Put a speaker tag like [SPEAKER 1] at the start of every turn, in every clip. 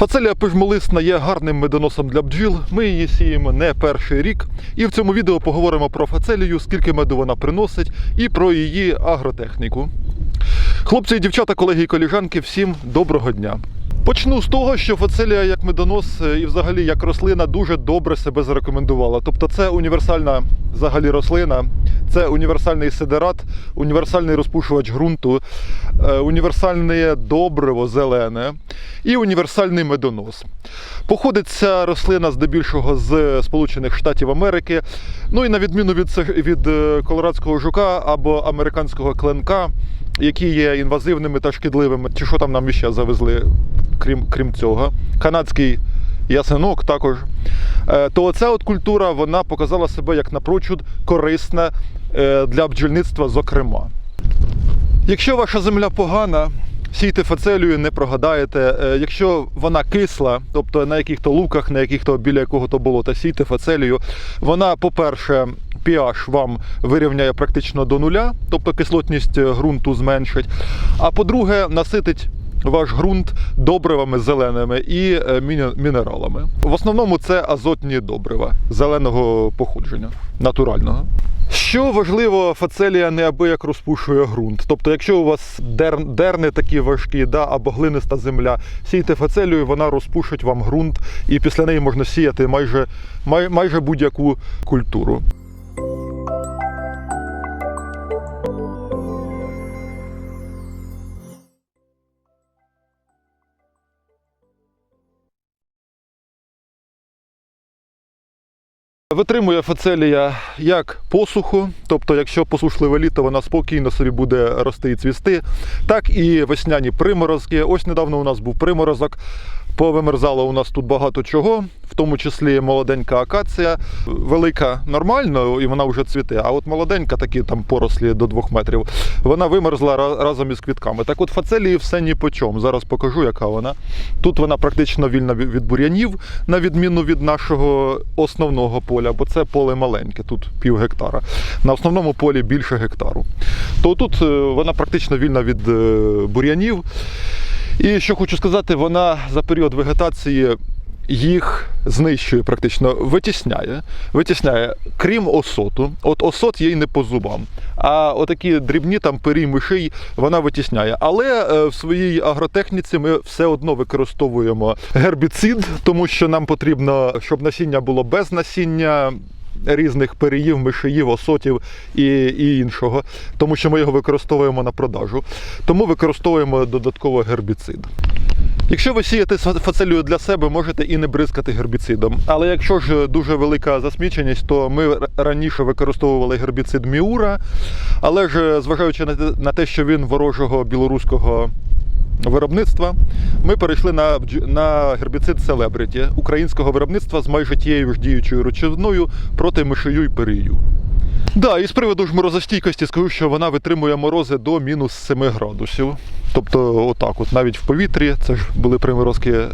[SPEAKER 1] Фацелія пижмолисна є гарним медоносом для бджіл. Ми її сіємо не перший рік. І в цьому відео поговоримо про фацелію, скільки меду вона приносить, і про її агротехніку. Хлопці і дівчата, колеги і коліжанки, всім доброго дня. Почну з того, що фацелія як медонос е, і взагалі як рослина дуже добре себе зарекомендувала. Тобто це універсальна взагалі рослина, це універсальний сидерат, універсальний розпушувач ґрунту, е, універсальне добриво зелене і універсальний медонос. Походить ця рослина здебільшого з Сполучених Штатів Америки. Ну і на відміну від, від е, колорадського жука або американського кленка, які є інвазивними та шкідливими, чи що там нам ще завезли, крім, крім цього. Канадський ясенок також. Е, То ця от культура вона показала себе як напрочуд корисна для бджільництва, зокрема. Якщо ваша земля погана, сійте фацелію, не прогадаєте. Е, Якщо вона кисла, тобто на яких-то луках, на яких-то біля якого-то болота, сійте фацелію, вона, по-перше, pH вам вирівняє практично до нуля, тобто кислотність е, ґрунту зменшить. А по-друге, наситить ваш ґрунт добривами зеленими і е, мінералами. В основному це азотні добрива зеленого походження, натурального. Що важливо, фацелія неабияк розпушує ґрунт. Тобто, якщо у вас дер, дерни такі важкі, да, або глиниста земля, сійте фацелію, вона розпушить вам ґрунт, і після неї можна сіяти майже, май, майже будь-яку культуру. Витримує фацелія як посуху, тобто, якщо посушливе літо, вона спокійно собі буде рости і цвісти, так і весняні приморозки. Ось недавно у нас був приморозок. Повимерзало у нас тут багато чого, в тому числі молоденька акація. Велика нормально і вона вже цвіте. А от молоденька, такі там порослі до двох метрів, вона вимерзла разом із квітками. Так от фацелії все ні по чому. Зараз покажу, яка вона. Тут вона практично вільна від бур'янів, на відміну від нашого основного поля, бо це поле маленьке, тут пів гектара. На основному полі більше гектару. То тут е, вона практично вільна від е, бур'янів. І що хочу сказати, вона за період вегетації їх знищує практично, витісняє. Витісняє, крім осоту. От осот їй не по зубам. А отакі дрібні там пирі, мишей вона витісняє. Але е, в своїй агротехніці ми все одно використовуємо гербіцид, тому що нам потрібно, щоб насіння було без насіння. Різних переїв, мишеїв, осотів і, і іншого, тому що ми його використовуємо на продажу. Тому використовуємо додатково гербіцид. Якщо ви сієте фа- фацелію для себе, можете і не бризкати гербіцидом. Але якщо ж дуже велика засміченість, то ми раніше використовували гербіцид Міура, але ж зважаючи на те- на те, що він ворожого білоруського виробництва, ми перейшли на, на гербіцид Celebrity українського виробництва з майже тією ж діючою речовиною проти мишею і перію. Да, і з приводу ж морозостійкості скажу, що вона витримує морози до мінус 7 градусів. Тобто, отак, от навіть в повітрі, це ж були приморозки е,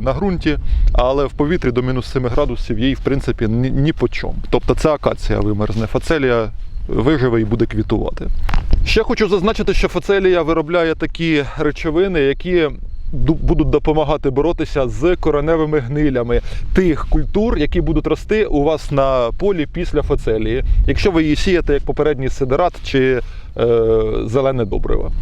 [SPEAKER 1] на ґрунті, але в повітрі до мінус 7 градусів їй, в принципі, ні, ні по чому. Тобто це акація вимерзне, фацелія виживе і буде квітувати. Ще хочу зазначити, що фацелія виробляє такі речовини, які будуть допомагати боротися з кореневими гнилями тих культур, які будуть рости у вас на полі після фацелії, якщо ви її сієте як попередній сидерат чи е, зелене добриво.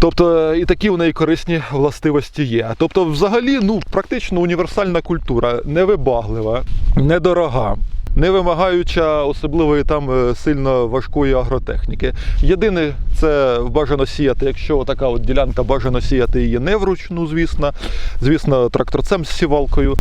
[SPEAKER 1] Тобто і такі в неї корисні властивості є. Тобто, взагалі, ну практично універсальна культура, невибаглива, недорога. Не вимагаюча особливої там е, сильно важкої агротехніки. Єдине, це бажано сіяти, якщо така от ділянка бажано сіяти її не вручну, звісно, звісно, тракторцем з сівалкою.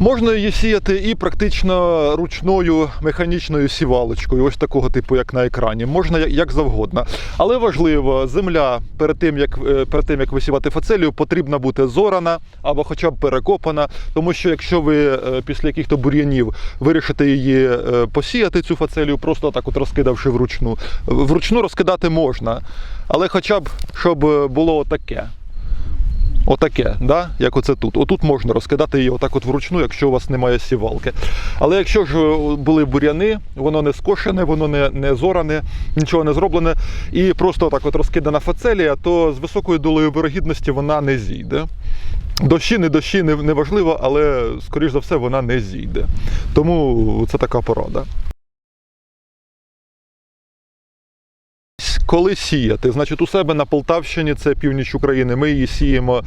[SPEAKER 1] Можна її сіяти і практично ручною механічною сівалочкою, ось такого типу, як на екрані. Можна як- завгодно. Але важливо, земля перед тим, як е, перед тим, як висівати фацелію, потрібна бути зорана або хоча б перекопана. Тому що якщо ви е, після якихось бур'янів вирішите її е, посіяти, цю фацелію, просто так от розкидавши вручну. Вручну розкидати можна, але хоча б щоб було таке. Отаке, да? як оце тут. Отут можна розкидати її отак от вручну, якщо у вас немає сівалки. Але якщо ж е, були бур'яни, воно не скошене, воно не, не зоране, нічого не зроблене, і просто так от розкидана фацелія, то з високою долею вирогідності вона не зійде. Дощі, не дощі, не важливо, але скоріш за все вона не зійде. Тому це така порада. Коли сіяти? Значить, у себе на Полтавщині, це північ України, ми її сіємо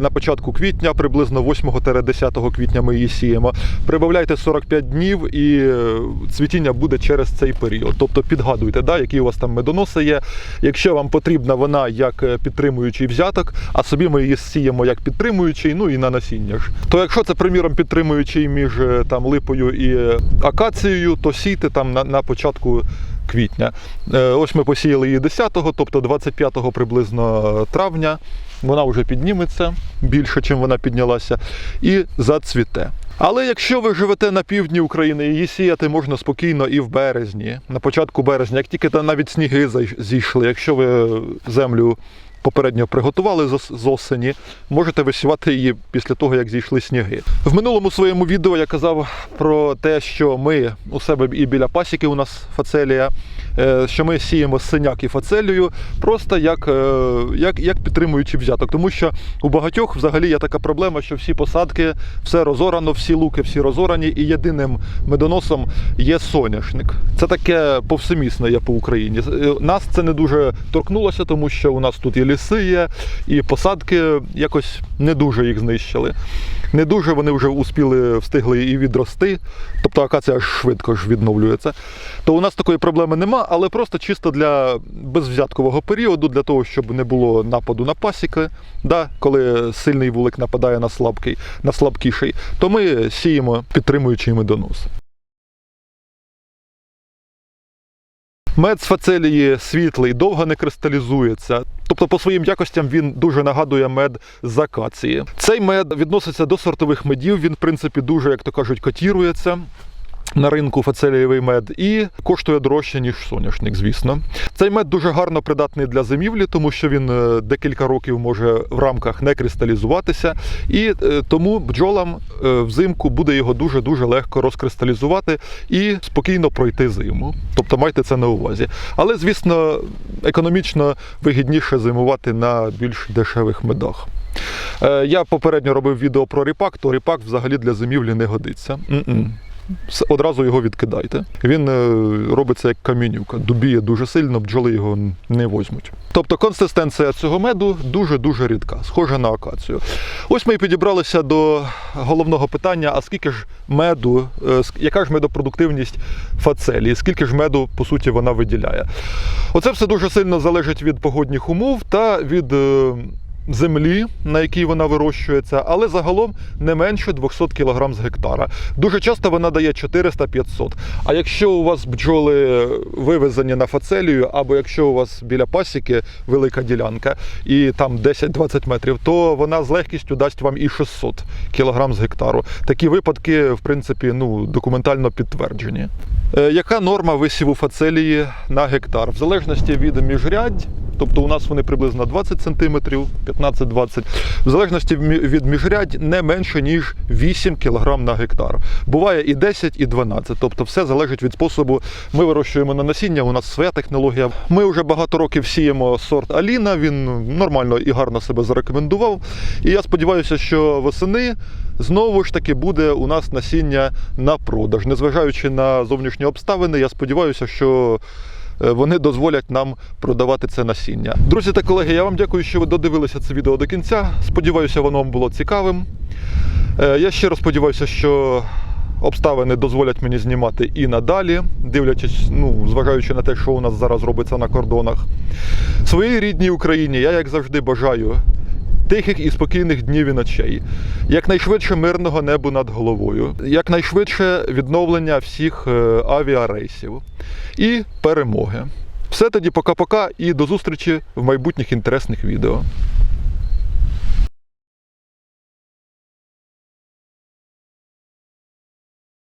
[SPEAKER 1] на початку квітня, приблизно 8-10 квітня ми її сіємо. Прибавляйте 45 днів і е, цвітіння буде через цей період. Тобто підгадуйте, да, які у вас там медоноси є. Якщо вам потрібна вона як е, підтримуючий взяток, а собі ми її сіємо як підтримуючий, ну і на насіння ж. То якщо це, приміром, підтримуючий між е, там липою і акацією, то сійте там на, на початку квітня. Е, Ось ми посіяли її 10-го, тобто 25-го приблизно травня. Вона вже підніметься більше, чим вона піднялася, і зацвіте. Але якщо ви живете на півдні України, її сіяти можна спокійно і в березні, на початку березня, як тільки навіть сніги зійшли, якщо ви землю попередньо приготували з осені, можете висівати її після того, як зійшли сніги. В минулому своєму відео я казав про те, що ми у себе і біля пасіки у нас фацелія, що ми сіємо синяк і фацелію просто як, е, як, як підтримуючи взяток. Тому що у багатьох взагалі є така проблема, що всі посадки, все розорано, всі луки, всі розорані, і єдиним медоносом є соняшник. Це таке повсемісне є по Україні. Е, Нас це не дуже торкнулося, тому що у нас тут і ліси є, і посадки якось не дуже їх знищили. Не дуже вони вже успіли встигли і відрости, тобто акація швидко ж відновлюється. То у нас такої проблеми нема, але просто чисто для безвзяткового періоду, для того, щоб не було нападу на пасіки, да, коли сильний вулик нападає на слабкий, на слабкіший, то ми сіємо підтримуючий медонос. Мед з фацелії світлий, довго не кристалізується. Тобто, по своїм якостям він дуже нагадує мед з акації. Цей мед відноситься до сортових медів. Він, в принципі, дуже, як то кажуть, котірується. На ринку фацелієвий мед і коштує дорожче, ніж соняшник, звісно. Цей мед дуже гарно придатний для зимівлі, тому що він е, декілька років може в рамках не кристалізуватися, і е, тому бджолам е, взимку буде його дуже-дуже легко розкристалізувати і спокійно пройти зиму. Тобто майте це на увазі. Але, звісно, економічно вигідніше зимувати на більш дешевих медах. Я попередньо робив відео про ріпак, то ріпак взагалі для зимівлі не годиться. М-м. С- Одразу його відкидайте. Він е, робиться як камінюка, дубіє дуже сильно, бджоли його не возьмуть. Тобто консистенція цього меду дуже-дуже рідка, схожа на акацію. Ось ми і підібралися до головного питання: а скільки ж меду, е, яка ж медопродуктивність фацелії, скільки ж меду, по суті, вона виділяє? Оце все дуже сильно залежить від погодних умов та від. Е, Землі, на якій вона вирощується, але загалом не менше 200 кг з гектара. Дуже часто вона дає 400-500. А якщо у вас бджоли вивезені на фацелію, або якщо у вас біля пасіки велика ділянка і там 10-20 метрів, то вона з легкістю дасть вам і 600 кг з гектару. Такі випадки, в принципі, ну, документально підтверджені. Е, Яка норма висіву фацелії на гектар? В залежності від міжрядь, тобто у нас вони приблизно 20 см, 15-20 в залежності від міжрядь не менше, ніж 8 кг на гектар. Буває і 10, і 12. Тобто все залежить від способу. Ми вирощуємо на насіння, у нас своя технологія. Ми вже багато років сіємо сорт Аліна, він нормально і гарно себе зарекомендував. І я сподіваюся, що восени знову ж таки буде у нас насіння на продаж. Незважаючи на зовнішні обставини, я сподіваюся, що вони дозволять нам продавати це насіння. Друзі та колеги, я вам дякую, що ви додивилися це відео до кінця. Сподіваюся, воно вам було цікавим. Я ще раз сподіваюся, що обставини дозволять мені знімати і надалі, дивлячись, ну, зважаючи на те, що у нас зараз робиться на кордонах. Своїй рідній Україні я, як завжди, бажаю тихих і спокійних днів і ночей, якнайшвидше мирного небу над головою, якнайшвидше відновлення всіх е, авіарейсів і перемоги. Все тоді пока-пока і до зустрічі в майбутніх інтересних відео.